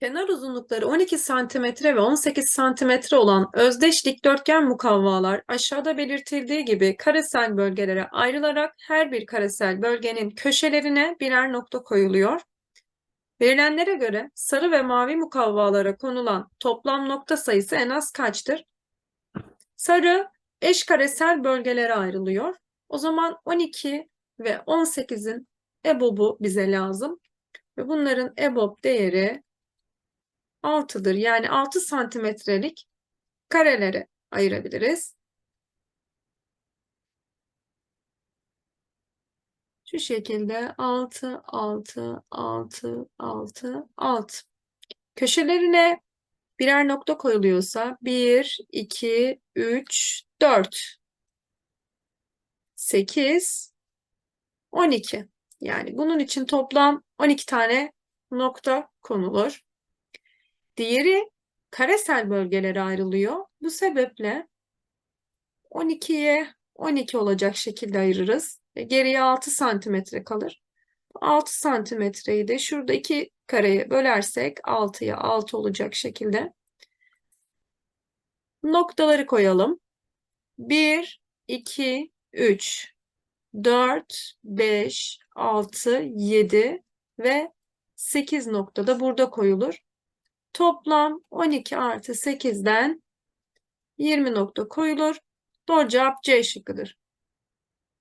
Kenar uzunlukları 12 cm ve 18 cm olan özdeş dikdörtgen mukavvalar aşağıda belirtildiği gibi karesel bölgelere ayrılarak her bir karesel bölgenin köşelerine birer nokta koyuluyor. Verilenlere göre sarı ve mavi mukavvalara konulan toplam nokta sayısı en az kaçtır? Sarı eş karesel bölgelere ayrılıyor. O zaman 12 ve 18'in EBOB'u bize lazım. Ve bunların EBOB değeri 6'dır. Yani 6 santimetrelik karelere ayırabiliriz. Şu şekilde 6, 6, 6, 6, 6. Köşelerine birer nokta koyuluyorsa 1, 2, 3, 4, 8, 12. Yani bunun için toplam 12 tane nokta konulur. Diğeri karesel bölgelere ayrılıyor. Bu sebeple 12'ye 12 olacak şekilde ayırırız. E, Geriye 6 santimetre kalır. 6 santimetreyi de şurada iki kareye bölersek 6'ya 6 olacak şekilde noktaları koyalım. 1, 2, 3, 4, 5, 6, 7 ve 8 nokta da burada koyulur. Toplam 12 artı 8'den 20 nokta koyulur. Doğru cevap C şıkkıdır.